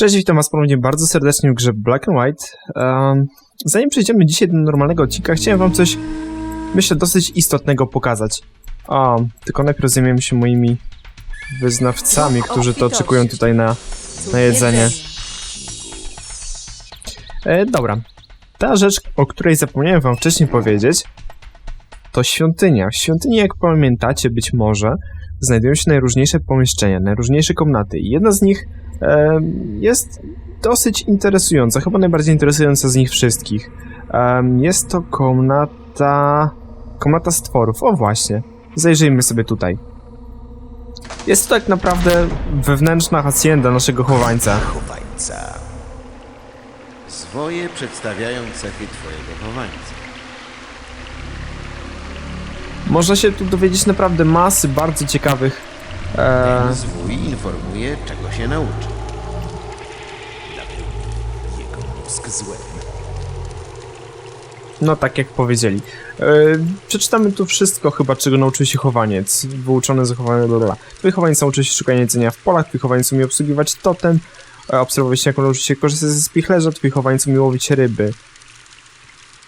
Cześć, witam was ponownie bardzo serdecznie w grze Black and White. Um, zanim przejdziemy dzisiaj do normalnego odcinka, chciałem wam coś, myślę, dosyć istotnego pokazać. A, tylko najpierw zajmiemy się moimi wyznawcami, którzy to oczekują tutaj na, na jedzenie. E, dobra. Ta rzecz, o której zapomniałem wam wcześniej powiedzieć, to świątynia. W świątyni, jak pamiętacie być może, znajdują się najróżniejsze pomieszczenia, najróżniejsze komnaty. Jedna z nich jest dosyć interesująca, chyba najbardziej interesująca z nich wszystkich. Jest to komnata... komnata stworów. O właśnie. Zajrzyjmy sobie tutaj. Jest to tak naprawdę wewnętrzna hacienda naszego chowańca. chowańca. Zwoje przedstawiają cechy twojego chowańca. Można się tu dowiedzieć naprawdę masy bardzo ciekawych Ten zwój informuje, czego się nauczy. Dlatego jego mózg złem. No tak jak powiedzieli. E, przeczytamy tu wszystko chyba, czego nauczył się chowaniec. Wyuczone zachowanie bla. Twój chowaniec nauczył się szukania jedzenia w polach, twój chowaniec umie obsługiwać totem, e, obserwować jak nauczył się korzystać ze spichlerza, twój chowaniec umie łowić ryby.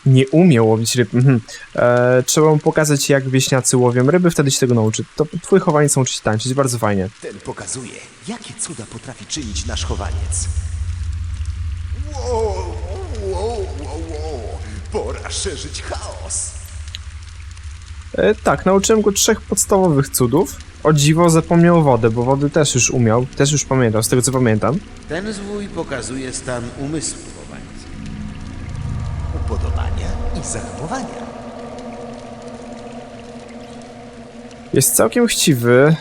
Nie umie łowić ryb. Mhm. E, trzeba mu pokazać, jak wieśniacy łowią ryby, wtedy się tego nauczy. To twój chowaniec nauczy się tańczyć, bardzo fajnie. Ten pokazuje, jakie cuda potrafi czynić nasz chowaniec. Wow, wow, wow, wow. Pora szerzyć chaos. E, tak, nauczyłem go trzech podstawowych cudów. O dziwo zapomniał wodę, bo wody też już umiał, też już pamiętał, z tego co pamiętam. Ten zwój pokazuje stan umysłu zahamowania. Jest całkiem chciwy,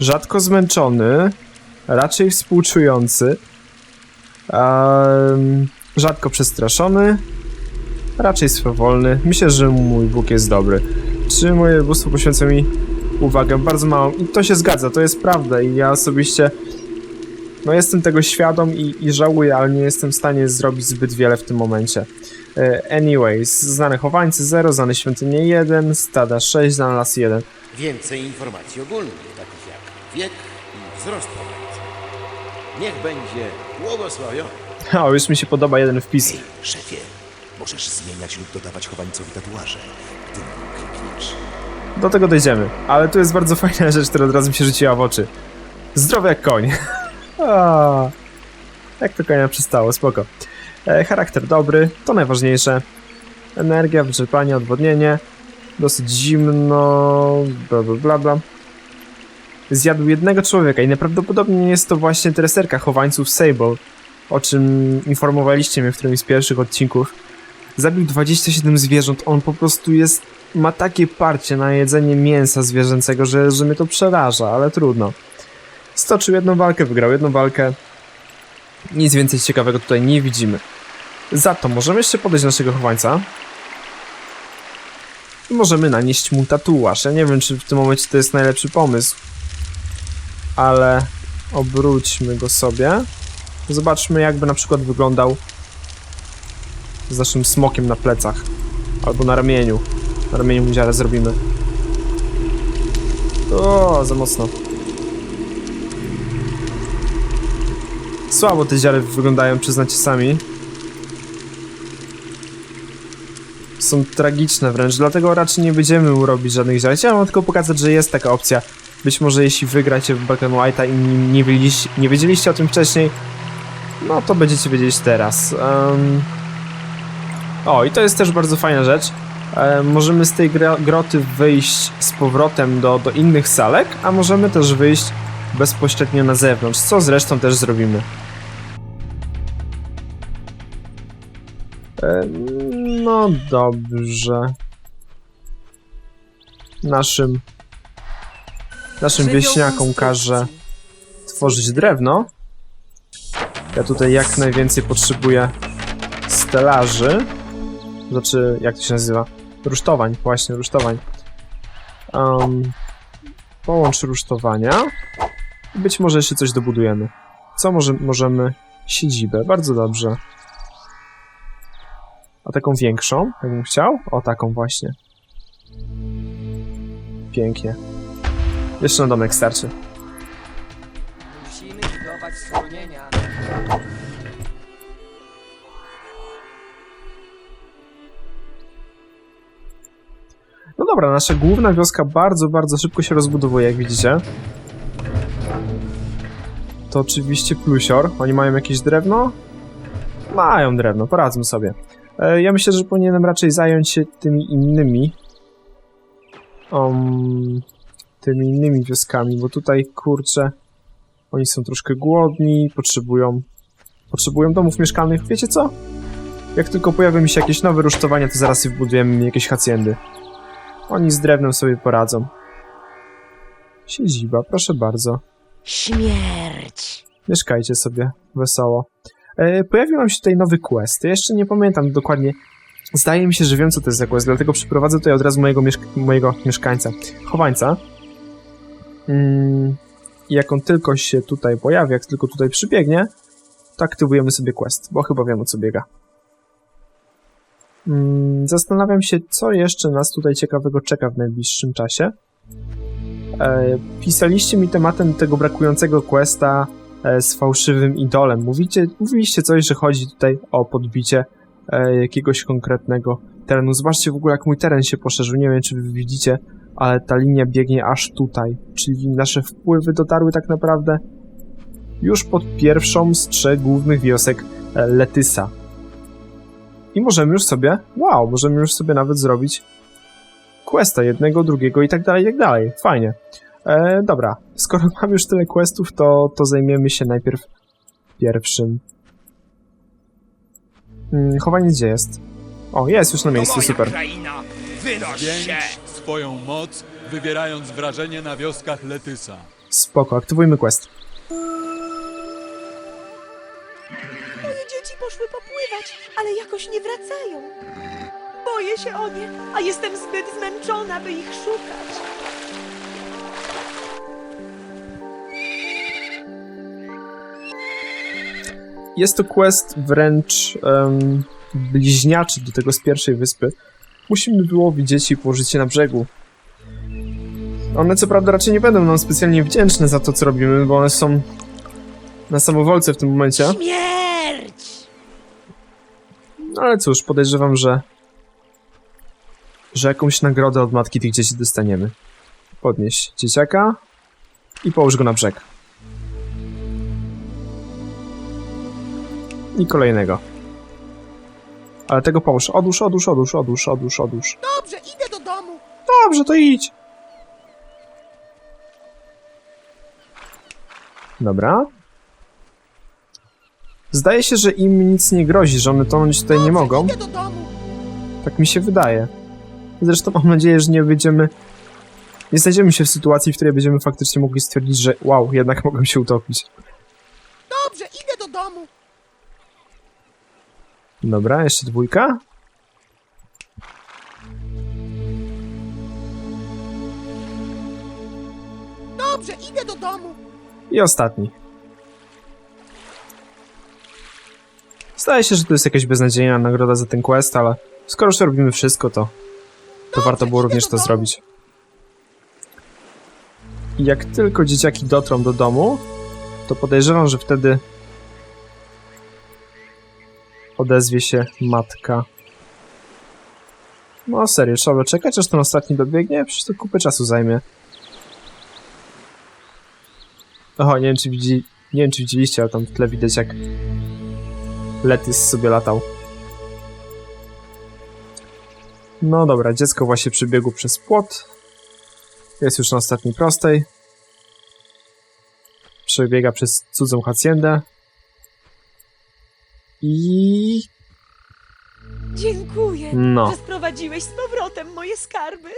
rzadko zmęczony, raczej współczujący, em, rzadko przestraszony, raczej swawolny. Myślę, że mój Bóg jest dobry. Czy moje bóstwo poświęca mi uwagę? Bardzo małą. I to się zgadza, to jest prawda i ja osobiście no jestem tego świadom i, i żałuję, ale nie jestem w stanie zrobić zbyt wiele w tym momencie. E, Anyways, znane chowańcy 0, znane świątynie 1, stada 6, znane las 1. Więcej informacji ogólnych, takich jak wiek i wzrost chowańca. Niech będzie błogosławiony. O, już mi się podoba jeden wpis. Ej, szefie, możesz zmieniać lub dodawać chowańcowi tatuaże, gdy klikniesz. Do tego dojdziemy. Ale tu jest bardzo fajna rzecz, która od razu mi się rzuciła w oczy. Zdrowy jak koń. A, jak to konia przystało, spoko. E, charakter dobry, to najważniejsze. Energia, wyczerpanie, odwodnienie. Dosyć zimno, bla bla bla bla. Zjadł jednego człowieka i najprawdopodobniej jest to właśnie treserka chowańców Sable, o czym informowaliście mnie w którymś z pierwszych odcinków. Zabił 27 zwierząt, on po prostu jest ma takie parcie na jedzenie mięsa zwierzęcego, że, że mnie to przeraża, ale trudno. Stoczył jedną walkę, wygrał jedną walkę. Nic więcej ciekawego tutaj nie widzimy. Za to możemy jeszcze podejść do naszego chowańca. I możemy nanieść mu tatuaż. Ja nie wiem, czy w tym momencie to jest najlepszy pomysł. Ale obróćmy go sobie. Zobaczmy, jakby na przykład wyglądał z naszym smokiem na plecach. Albo na ramieniu. Na ramieniu mu zrobimy. O, za mocno. Słabo te dziary wyglądają, przyznacie sami. Są tragiczne wręcz, dlatego raczej nie będziemy mu robić żadnych dziar. Chciałem tylko pokazać, że jest taka opcja. Być może jeśli wygracie w Black White'a i nie, wiedzieliście, nie wiedzieliście o tym wcześniej, no to będziecie wiedzieć teraz. Em, O, i to jest też bardzo fajna rzecz. Możemy z tej groty wyjść z powrotem do, do innych salek, a możemy też wyjść bezpośrednio na zewnątrz, co zresztą też zrobimy. No dobrze. Naszym naszym wieśniakom każę tworzyć drewno. Ja tutaj jak najwięcej potrzebuję stelaży. Znaczy, jak to się nazywa? Rusztowań, właśnie, rusztowań. Um, połącz rusztowania. I być może jeszcze coś dobudujemy. Co może, możemy? Siedzibę, bardzo dobrze. A taką większą, jakbym chciał? O, taką właśnie. Pięknie. Jeszcze na domek starczy. Musimy budować schronienia. No dobra, nasza główna wioska bardzo, bardzo szybko się rozbudowuje, jak widzicie. To oczywiście plusior. Oni mają jakieś drewno? Mają drewno, poradzą sobie. E, ja myślę, że powinienem raczej zająć się tymi innymi. Um, tymi innymi wioskami, bo tutaj, kurczę, oni są troszkę głodni, potrzebują potrzebują domów mieszkalnych. Wiecie co? Jak tylko pojawią mi się jakieś nowe rusztowania, to zaraz sobie wbudujemy jakieś hacjendy. Oni z drewnem sobie poradzą. Siedziba, proszę bardzo. Śmierć! Mieszkajcie sobie wesoło. E, pojawił nam się tutaj nowy quest. Jeszcze nie pamiętam dokładnie. Zdaje mi się, że wiem, co to jest za quest, dlatego przyprowadzę tutaj od razu mojego, mieszk mojego mieszkańca. Chowańca. Mm, jak on tylko się tutaj pojawi, jak tylko tutaj przybiegnie, to aktywujemy sobie quest, bo chyba wiem, o co biega. Mm, zastanawiam się, co jeszcze nas tutaj ciekawego czeka w najbliższym czasie. E, pisaliście mi tematem tego brakującego questa z fałszywym idolem. Mówicie, mówiliście coś, że chodzi tutaj o podbicie e, jakiegoś konkretnego terenu. Zobaczcie w ogóle, jak mój teren się poszerzył. Nie wiem, czy wy widzicie, ale ta linia biegnie aż tutaj. Czyli nasze wpływy dotarły tak naprawdę już pod pierwszą z trzech głównych wiosek e, Letysa. I możemy już sobie, wow, możemy już sobie nawet zrobić questa jednego, drugiego i tak dalej, i tak dalej. Fajnie. E, dobra, skoro mam już tyle questów, to, to zajmiemy się najpierw pierwszym. Hmm, chowanie gdzie jest? O, jest już na miejscu, super. kraina! Wynoś się! Zwiększ swoją moc, wywierając wrażenie na wioskach Letysa. Spoko, aktywujmy quest. Moje dzieci poszły popływać, ale jakoś nie wracają. Boję się o nie, a jestem zbyt zmęczona, by ich szukać. Jest to quest wręcz em, bliźniaczy do tego z pierwszej wyspy. Musimy wyłowić dzieci i położyć je na brzegu. One co prawda raczej nie będą nam specjalnie wdzięczne za to, co robimy, bo one są na samowolce w tym momencie. Śmierć! No ale cóż, podejrzewam, że że jakąś nagrodę od matki tych dzieci dostaniemy. Podnieś dzieciaka i połóż go na brzeg. I kolejnego. Ale tego połóż. Odłóż, odłóż, odłóż, odłóż, odłóż, odłóż. Dobrze, idę do domu. Dobrze, to idź. Dobra. Zdaje się, że im nic nie grozi, że one tonąć tutaj nie mogą. Idę do domu. Tak mi się wydaje. Zresztą mam nadzieję, że nie będziemy. Nie znajdziemy się w sytuacji, w której będziemy faktycznie mogli stwierdzić, że wow, jednak mogą się utopić. Dobrze, idę do domu. Dobra, jeszcze dwójka. Dobrze, idę do domu. I ostatni. Zdaje się, że to jest jakaś beznadziejna nagroda za ten quest, ale skoro już robimy wszystko, to, to warto było również to zrobić. I jak tylko dzieciaki dotrą do domu, to podejrzewam, że wtedy odezwie się matka. No serio, trzeba czekać, aż ten ostatni dobiegnie? Przecież to kupę czasu zajmie. Oho, nie wiem czy widzi... Nie wiem czy widzieliście, ale tam w tle widać jak Letys sobie latał. No dobra, dziecko właśnie przebiegło przez płot. Jest już na ostatniej prostej. Przebiega przez cudzą haciendę. I... Dziękuję, No. że sprowadziłeś z powrotem moje skarby.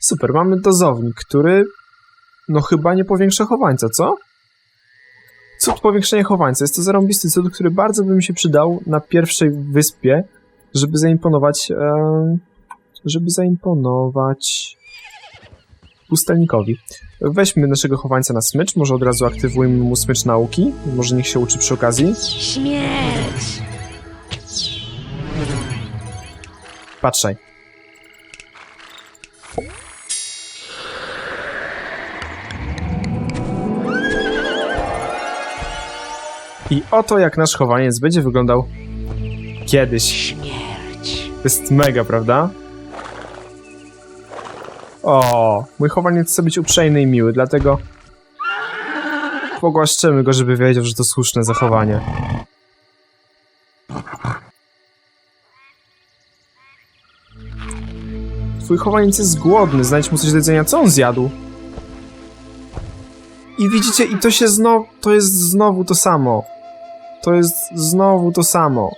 Super, mamy dozownik, który no chyba nie powiększa chowańca, co? Cud powiększenia chowańca. Jest to zarąbisty cud, który bardzo by mi się przydał na pierwszej wyspie, żeby zaimponować em, żeby zaimponować pustelnikowi. Weźmy naszego chowańca na smycz, może od razu aktywujmy mu smycz nauki, może niech się uczy przy okazji. Śmierć! Patrzaj. I oto jak nasz chowaniec będzie wyglądał kiedyś. Śmierć. To jest mega, prawda? O, mój chowaniec chce być uprzejmy i miły, dlatego pogłaszczymy go, żeby wiedział, że to słuszne zachowanie. Twój chowaniec jest głodny, znajdź mu coś do jedzenia. Co on zjadł? I widzicie, i to się znowu, to jest znowu to samo. To jest znowu to samo.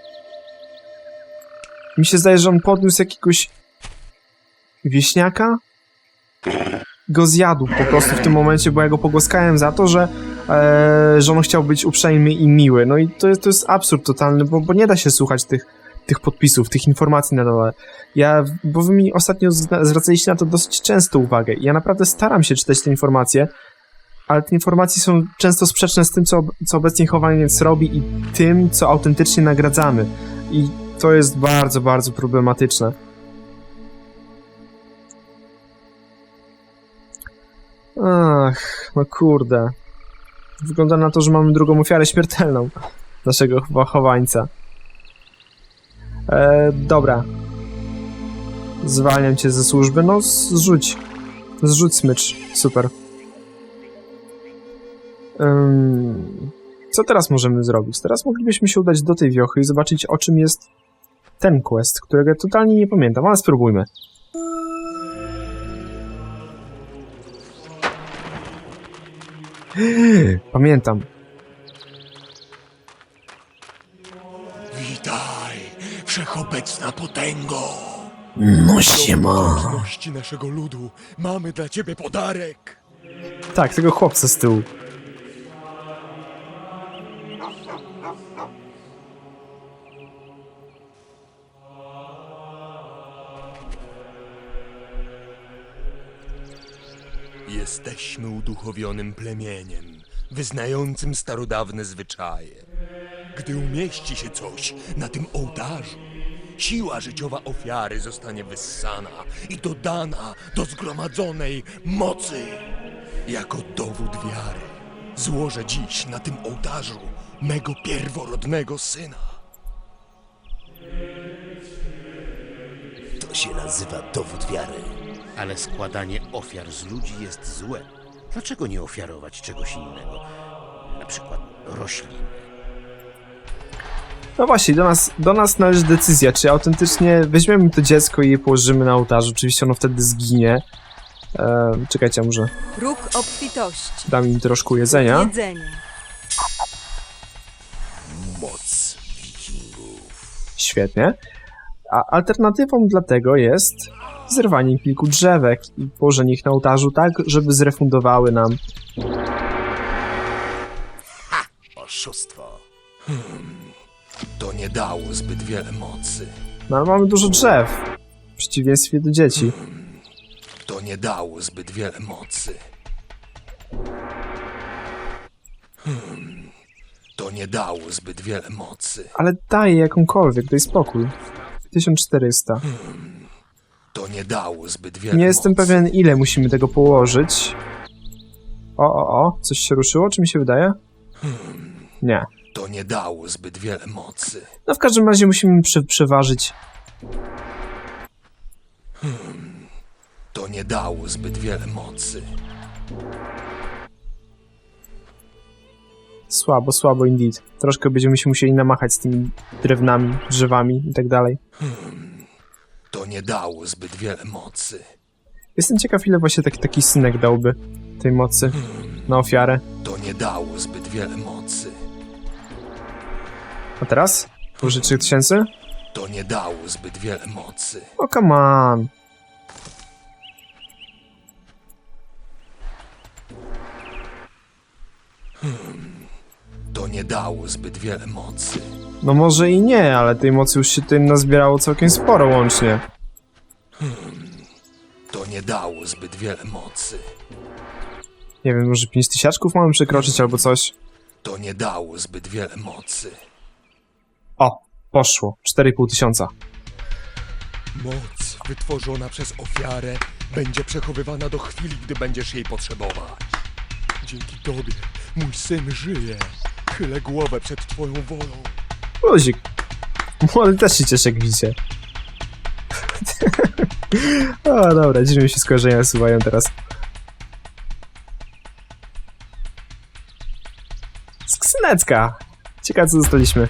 Mi się zdaje, że on podniósł jakiegoś wieśniaka? Go zjadł po prostu w tym momencie, bo ja go pogłaskałem za to, że, e, że on chciał być uprzejmy i miły. No i to jest, to jest absurd totalny, bo, bo nie da się słuchać tych, tych podpisów, tych informacji na dole. Ja, bo wy mi ostatnio zwracaliście na to dosyć często uwagę. Ja naprawdę staram się czytać te informacje, ale te informacje są często sprzeczne z tym, co, co obecnie chowaniec robi i tym, co autentycznie nagradzamy. I to jest bardzo, bardzo problematyczne. Ach, no kurde. Wygląda na to, że mamy drugą ofiarę śmiertelną naszego chowańca. E, dobra. Zwalniam cię ze służby. No, zrzuć. Zrzuć smycz. Super. Ym, co teraz możemy zrobić? Teraz moglibyśmy się udać do tej wiochy i zobaczyć, o czym jest ten quest, którego totalnie nie pamiętam, ale spróbujmy. Pamiętam. Witaj, wszechobecna potęgo! No siema. Ludności naszego ludu, mamy dla ciebie podarek! Tak, tego chłopca z tyłu. Jesteśmy uduchowionym plemieniem, wyznającym starodawne zwyczaje. Gdy umieści się coś na tym ołtarzu, siła życiowa ofiary zostanie wyssana i dodana do zgromadzonej mocy. Jako dowód wiary złożę dziś na tym ołtarzu mego pierworodnego syna. To się nazywa dowód wiary. Ale składanie ofiar z ludzi jest złe. Dlaczego nie ofiarować czegoś innego? Na przykład roślin. No właśnie, do nas, do nas należy decyzja, czy autentycznie weźmiemy to dziecko i je położymy na ołtarzu. Oczywiście ono wtedy zginie. E, czekajcie, może Róg obfitości. dam im troszkę jedzenia. Jedzenie. Moc wikingów. Świetnie. A alternatywą dla tego jest zerwanie kilku drzewek i położenie ich na ołtarzu tak, żeby zrefundowały nam. Oszustwo. To nie dało zbyt wiele mocy. No ale mamy dużo drzew. W przeciwieństwie do dzieci. To nie dało zbyt wiele mocy. Hmm. To nie dało zbyt wiele mocy. Ale daje jakąkolwiek, daj spokój. 1400. To nie dało zbyt wiele Nie jestem mocy. pewien, ile musimy tego położyć. O, o, o, coś się ruszyło, czy mi się wydaje? Nie. To nie dało zbyt wiele mocy. No w każdym razie musimy prze przeważyć. To nie dało zbyt wiele mocy. Słabo, słabo indeed. Troszkę będziemy się musieli namachać z tymi drewnami, drzewami i tak dalej. To nie dało zbyt wiele mocy. Jestem ciekaw, ile właśnie taki, taki synek dałby tej mocy na ofiarę. To nie dało zbyt wiele mocy. A teraz? Użyć 3000? To nie dało zbyt wiele mocy. O, come on. To nie dało zbyt wiele mocy. No może i nie, ale tej mocy już się tutaj nazbierało całkiem sporo łącznie. To nie dało zbyt wiele mocy. Nie wiem, może 5 tysiaczków mamy przekroczyć albo coś. To nie dało zbyt wiele mocy. O, poszło. 4,5 tysiąca. Moc wytworzona przez ofiarę będzie przechowywana do chwili, gdy będziesz jej potrzebować. Dzięki tobie mój syn żyje. Chylę głowę przed twoją wolą. Luzik. Młody też się cieszy, jak widzicie. o, dobra, dziwnie się skojarzenia nasuwają teraz. Skrzynecka! Ciekawe, co dostaliśmy.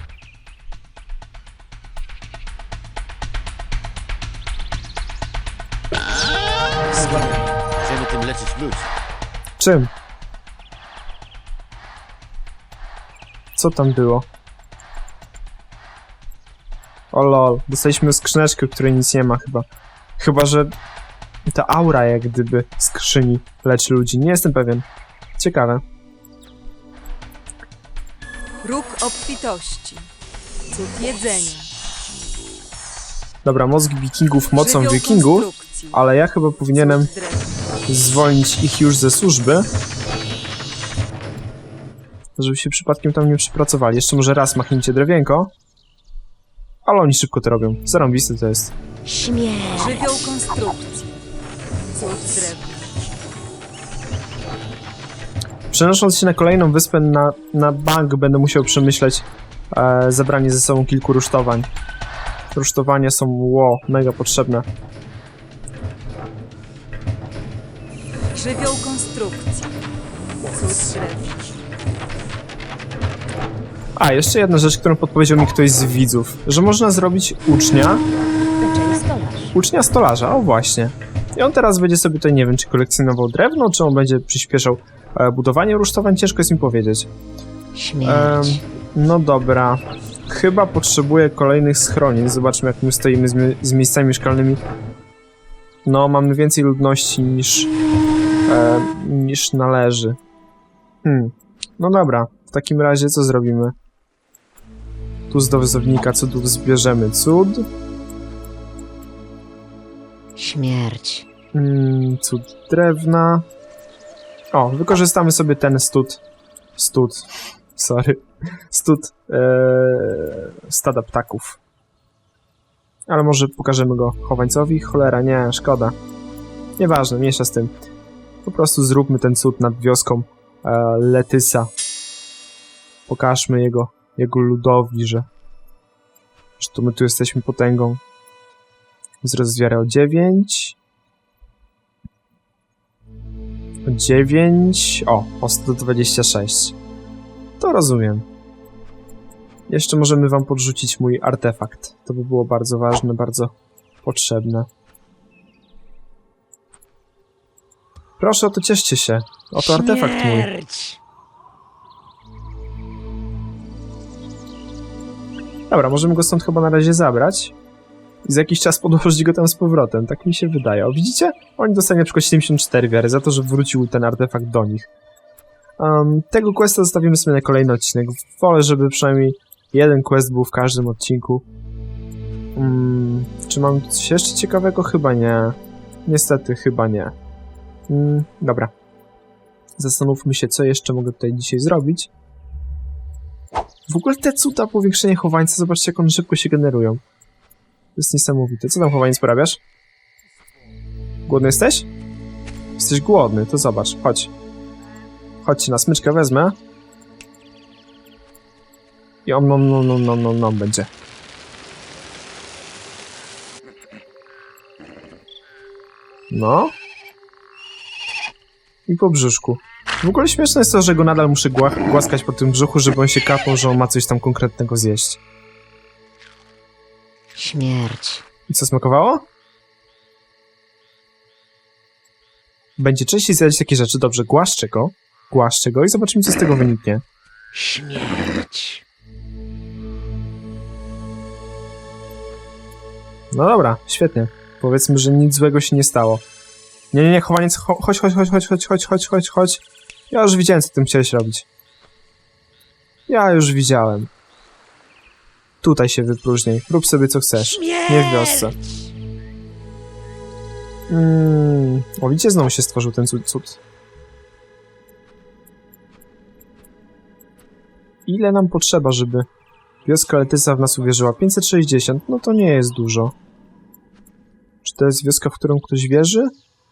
Chcemy tym leczyć ludzi. Czym? Co tam było? O lol, dostaliśmy skrzyneczkę, której nic nie ma chyba. Chyba, że ta aura jak gdyby skrzyni leczy ludzi. Nie jestem pewien. Ciekawe. Róg obfitości. Cud jedzenia. Dobra, mózg wikingów mocą Żywioł wikingów, konstrukcji. ale ja chyba powinienem Cud drewna. zwolnić ich już ze służby. Żeby się przypadkiem tam nie przypracowali. Jeszcze może raz machnijcie drewienko. Ale oni szybko to robią. Zarąbiste to jest. Śmierć. Żywioł konstrukcji. Cud drewna. Przenosząc się na kolejną wyspę na, na bank, będę musiał przemyśleć e, zabranie ze sobą kilku rusztowań. Rusztowania są, ło, mega potrzebne. Żywioł konstrukcji. Cud drewna. A, jeszcze jedna rzecz, którą podpowiedział mi ktoś z widzów, że można zrobić ucznia, ucznia stolarza, o właśnie. I on teraz będzie sobie tutaj, nie wiem, czy kolekcjonował drewno, czy on będzie przyspieszał e, budowanie rusztowań, ciężko jest mi powiedzieć. Śmierć. No dobra. Chyba potrzebuję kolejnych schronień. Zobaczmy, jak my stoimy z, mi- z miejscami mieszkalnymi. No, mamy więcej ludności niż, e, niż należy. Hmm. No dobra. W takim razie co zrobimy? Tu z dowozownika cudów zbierzemy cud. Śmierć. Mm, cud drewna. O, wykorzystamy sobie ten stud. Stud. Sorry. Stud e, stada ptaków. Ale może pokażemy go chowańcowi? Cholera, nie, szkoda. Nieważne, mniejsza z tym. Po prostu zróbmy ten cud nad wioską e, Letysa. Pokażmy jego, jego ludowi, że, że to my tu jesteśmy potęgą. Wzrost wiary o 9. 9. O, o 126. To rozumiem. Jeszcze możemy wam podrzucić mój artefakt. To by było bardzo ważne, bardzo potrzebne. Proszę, oto cieszcie się. Oto artefakt mój. Dobra, możemy go stąd chyba na razie zabrać. I za jakiś czas podłożyć go tam z powrotem. Tak mi się wydaje. O, widzicie? Oni dostali na przykład 74 wiary za to, że wrócił ten artefakt do nich. Um, tego questa zostawimy sobie na kolejny odcinek. Wolę, żeby przynajmniej jeden quest był w każdym odcinku. Mm, czy mam coś jeszcze ciekawego? Chyba nie. Niestety, chyba nie. Mm, dobra. Zastanówmy się, co jeszcze mogę tutaj dzisiaj zrobić. W ogóle te cuda powiększenie chowańca, zobaczcie jak one szybko się generują. To jest niesamowite. Co tam chowaniec porabiasz? Głodny jesteś? Jesteś głodny, to zobacz, chodź. Chodźcie, na smyczkę wezmę. I om nom nom nom nom nom nom będzie. No. I po brzuszku. W ogóle śmieszne jest to, że go nadal muszę gła- głaskać po tym brzuchu, żeby on się kapał, że on ma coś tam konkretnego zjeść. Śmierć. I co smakowało? Będzie częściej zjadać takie rzeczy. Dobrze, głaszczę go. Głaszczę go i zobaczymy, co z tego wyniknie. Śmierć. No dobra, świetnie. Powiedzmy, że nic złego się nie stało. Nie, nie, nie, chowaniec, cho- chodź, chodź, chodź, chodź, chodź, chodź, chodź, chodź, chodź. Ja już widziałem, co tym chciałeś robić. Ja już widziałem. Tutaj się wypróżnij. Rób sobie, co chcesz. Nie w wiosce. Mm, o, widzicie, znowu się stworzył ten cud. cud. Ile nam potrzeba, żeby wioska Letysa w nas uwierzyła? 560? No to nie jest dużo. Czy to jest wioska, w którą ktoś wierzy?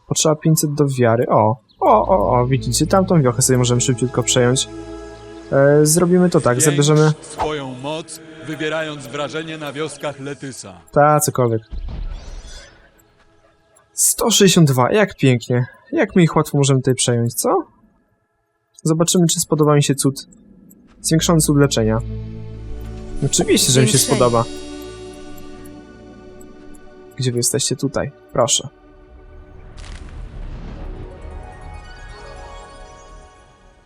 Potrzeba 500 do wiary. O, o, o, o, widzicie, tamtą wiochę sobie możemy szybciutko przejąć. E, zrobimy to tak, zabierzemy... swoją moc, wywierając wrażenie na wioskach Letysa. Ta, cokolwiek. 162, jak pięknie. Jak my ich łatwo możemy tutaj przejąć, co? Zobaczymy, czy spodoba mi się cud. Zwiększony cud leczenia. Oczywiście, że mi się spodoba. Gdzie wy jesteście? Tutaj. Proszę.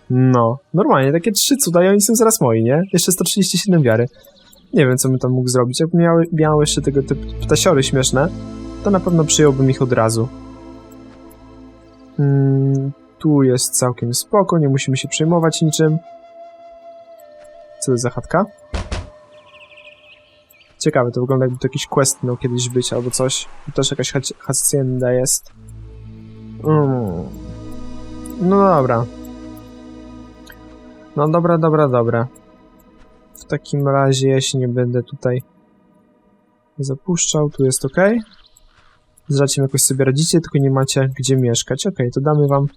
No, normalnie, takie trzy cuda i oni są zaraz moi, nie? Jeszcze 137 wiary. Nie wiem, co bym tam mógł zrobić. Jakbym miał, miał jeszcze tego typu ptasiory śmieszne, to na pewno przyjąłbym ich od razu. Mm, tu jest całkiem spoko, nie musimy się przejmować niczym. Co to jest za chatka? Ciekawe, to wygląda jakby to jakiś quest miał kiedyś być albo coś. Tu też jakaś hac- hacienda jest. Mm. No dobra. No dobra, dobra, dobra. W takim razie ja się nie będę tutaj zapuszczał. Tu jest ok. Z żarciem jakoś sobie radzicie, tylko nie macie gdzie mieszkać. Ok, to damy wam...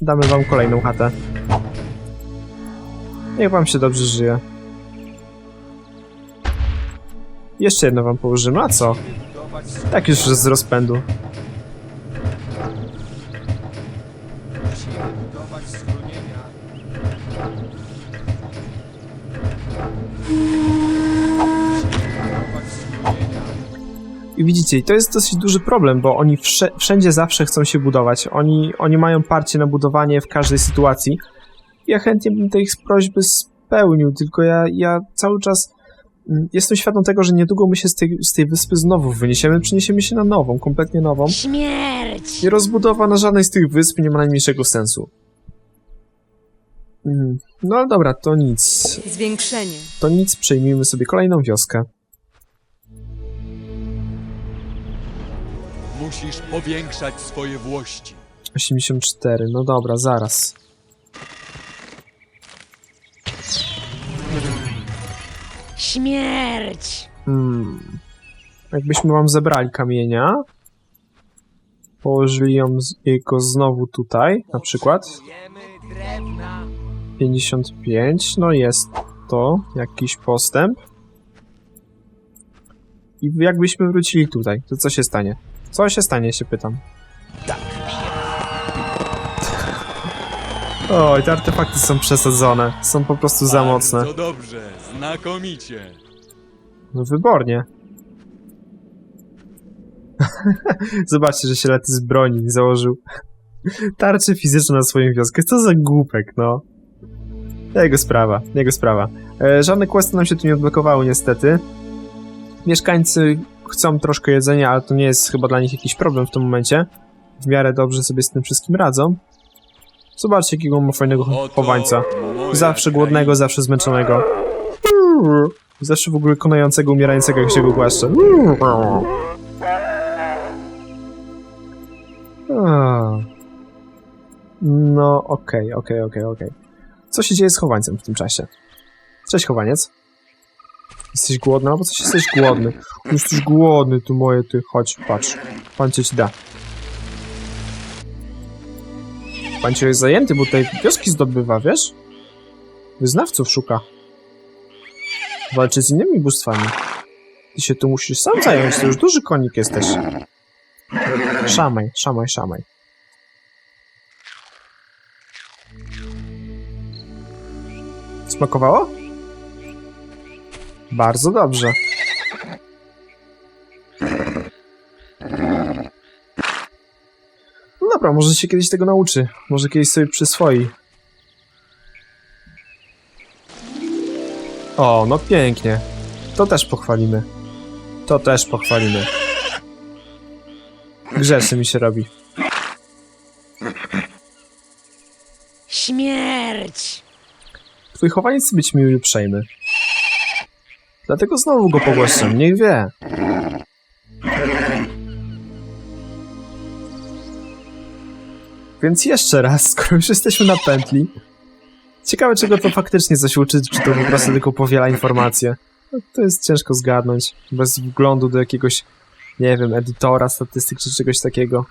Damy wam kolejną chatę. Niech wam się dobrze żyje. Jeszcze jedno wam położymy, a co? Tak już z rozpędu. I widzicie, i to jest dosyć duży problem, bo oni wsze wszędzie zawsze chcą się budować. Oni, oni mają parcie na budowanie w każdej sytuacji. Ja chętnie bym te ich prośby spełnił, tylko ja, ja cały czas mm, jestem świadom tego, że niedługo my się z tej, z tej wyspy znowu wyniesiemy, przeniesiemy się na nową, kompletnie nową. Śmierć! I rozbudowa na żadnej z tych wysp nie ma najmniejszego sensu. Mm, No ale dobra, to nic. Zwiększenie. To nic, przejmijmy sobie kolejną wioskę. Musisz powiększać swoje włości. 84, no dobra, zaraz. Śmierć! Hmm. Jakbyśmy wam zebrali kamienia, położyli ją z, go znowu tutaj, na przykład. 55, no jest to jakiś postęp. I jakbyśmy wrócili tutaj, to co się stanie? Co się stanie, się pytam. Oj, te artefakty są przesadzone. Są po prostu za mocne. Bardzo dobrze, znakomicie. No wybornie. Zobaczcie, że się Lety z broni założył. Tarczy fizyczne na swoją wioskę. Co za głupek, no. Jego sprawa, jego sprawa. E, żadne questy nam się tu nie odblokowały niestety. Mieszkańcy chcą troszkę jedzenia, ale to nie jest chyba dla nich jakiś problem w tym momencie. W miarę dobrze sobie z tym wszystkim radzą. Zobaczcie, jakiego ma fajnego chowańca. Zawsze głodnego, zawsze zmęczonego. Zawsze w ogóle konającego, umierającego, jak się go głaszcze. No, okej, okej, okej, okej. Co się dzieje z chowańcem w tym czasie? Cześć, chowaniec. Jesteś głodny? Albo coś jesteś głodny? Jesteś głodny, tu moje, ty, chodź, patrz. Pan cię ci da. Pan cię jest zajęty, bo tutaj wioski zdobywa, wiesz? Wyznawców szuka. Walczy z innymi bóstwami. Ty się tu musisz sam zająć, to już duży konik jesteś. Szamaj, szamaj, szamaj. Smakowało? Bardzo dobrze. No dobra, może się kiedyś tego nauczy. Może kiedyś sobie przyswoi. O, no pięknie. To też pochwalimy. To też pochwalimy. Grzeszy mi się robi. Śmierć! Twój chowaniec być miły i uprzejmy. Dlatego znowu go pogłaszczam, niech wie. Więc jeszcze raz, skoro już jesteśmy na pętli. Ciekawe, czego to faktycznie coś uczy, czy to po prostu tylko powiela informacje. No, to jest ciężko zgadnąć, bez wglądu do jakiegoś, nie wiem, edytora statystyk czy czegoś takiego.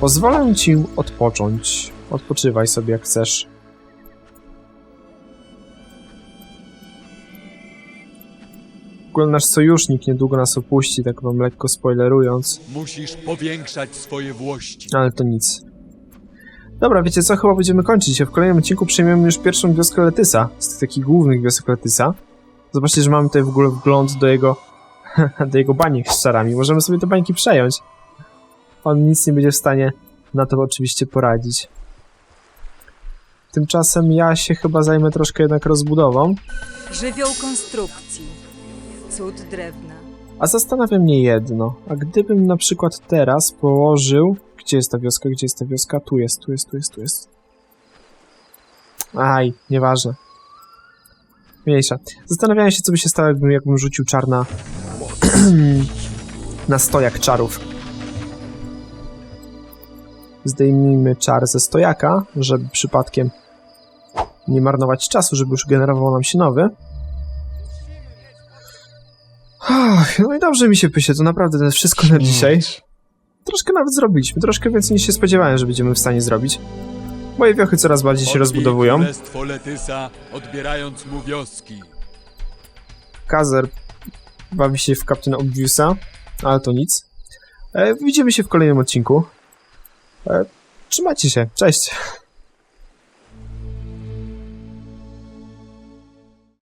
Pozwalam ci odpocząć. Odpoczywaj sobie jak chcesz. Ogóle nasz sojusznik niedługo nas opuści, tak wam lekko spoilerując. Musisz powiększać swoje włości. Ale to nic. Dobra, wiecie co? Chyba będziemy kończyć. W kolejnym odcinku przejmiemy już pierwszą wioskę Letysa. Z tych takich głównych wiosek Letysa. Zobaczcie, że mamy tutaj w ogóle wgląd do jego do jego baniek z czarami. Możemy sobie te bańki przejąć. On nic nie będzie w stanie na to oczywiście poradzić. Tymczasem ja się chyba zajmę troszkę jednak rozbudową. Żywioł konstrukcji. Cud drewna. A zastanawia mnie jedno. A gdybym na przykład teraz położył... Gdzie jest ta wioska? Gdzie jest ta wioska? Tu jest, tu jest, tu jest, tu jest. Aj, nieważne. Mniejsza. Zastanawiałem się, co by się stało, jakbym, jakbym rzucił czar na... na stojak czarów. Zdejmijmy czar ze stojaka, żeby przypadkiem nie marnować czasu, żeby już generował nam się nowy. Ach, no i dobrze mi się pysie, to naprawdę to jest wszystko na dzisiaj. Troszkę nawet zrobiliśmy, troszkę więcej niż się spodziewałem, że będziemy w stanie zrobić. Moje wiochy coraz bardziej się rozbudowują. Królestwo Letysa, odbierając mu wioski. Kazer bawi się w Captain Obviousa, ale to nic. E, widzimy się w kolejnym odcinku. E, trzymajcie się, cześć!